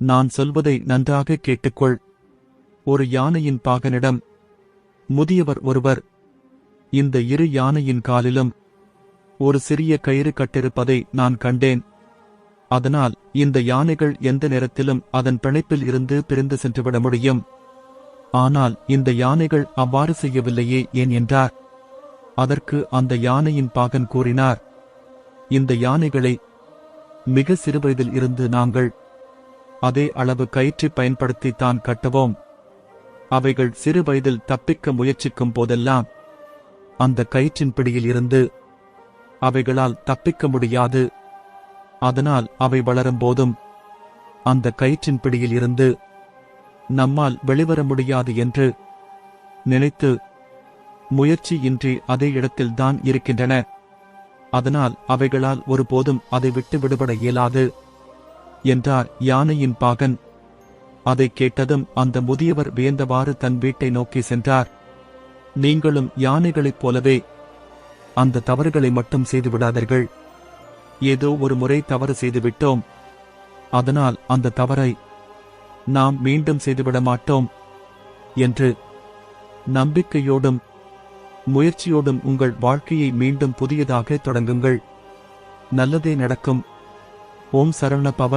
நான் சொல்வதை நன்றாக கேட்டுக்கொள். ஒரு யானையின் பாகனிடம் முதியவர் ஒருவர் இந்த இரு யானையின் காலிலும் ஒரு சிறிய கயிறு கட்டிருப்பதை நான் கண்டேன். அதனால் இந்த யானைகள் எந்த நேரத்திலும் அதன் பிணைப்பில் இருந்து பிரிந்து சென்றுவிட முடியும். ஆனால் இந்த யானைகள் அவ்வாறு செய்யவில்லையே ஏன் என்றார். அதற்கு அந்த யானையின் பாகன் கூறினார் இந்த யானைகளை மிக சிறுவயதில் இருந்து நாங்கள் அதே அளவு கயிற்று பயன்படுத்தி தான் கட்டுவோம். அவைகள் சிறு வயதில் தப்பிக்க முயற்சிக்கும் போதெல்லாம் அந்த கயிற்றின் பிடியில் இருந்து அவைகளால் தப்பிக்க முடியாது. அதனால் அவை வளரும் போதும் அந்த கயிற்றின் பிடியில் இருந்து நம்மால் வெளிவர முடியாது என்று நினைத்து முயற்சியின்றி அதே இடத்தில்தான் இருக்கின்றன. அதனால் அவைகளால் ஒருபோதும் அதை விட்டு விடுபட இயலாது. என்றார் யானையின் பாகன். அதைக் கேட்டதும் அந்த முதியவர் வியந்தவாறு தன் வீட்டை நோக்கி சென்றார். நீங்களும் யானைகளைப் போலவே அந்த தவறுகளை மட்டும் செய்துவிடாதீர்கள். ஏதோ ஒரு முறை தவறு செய்துவிட்டோம். அதனால் அந்த தவறை நாம் மீண்டும் செய்துவிட மாட்டோம் என்று நம்பிக்கையோடும் முயற்சியோடும் உங்கள் வாழ்க்கையை மீண்டும் புதியதாக தொடங்குங்கள். நல்லதே நடக்கும். ஓம் சரவண பவ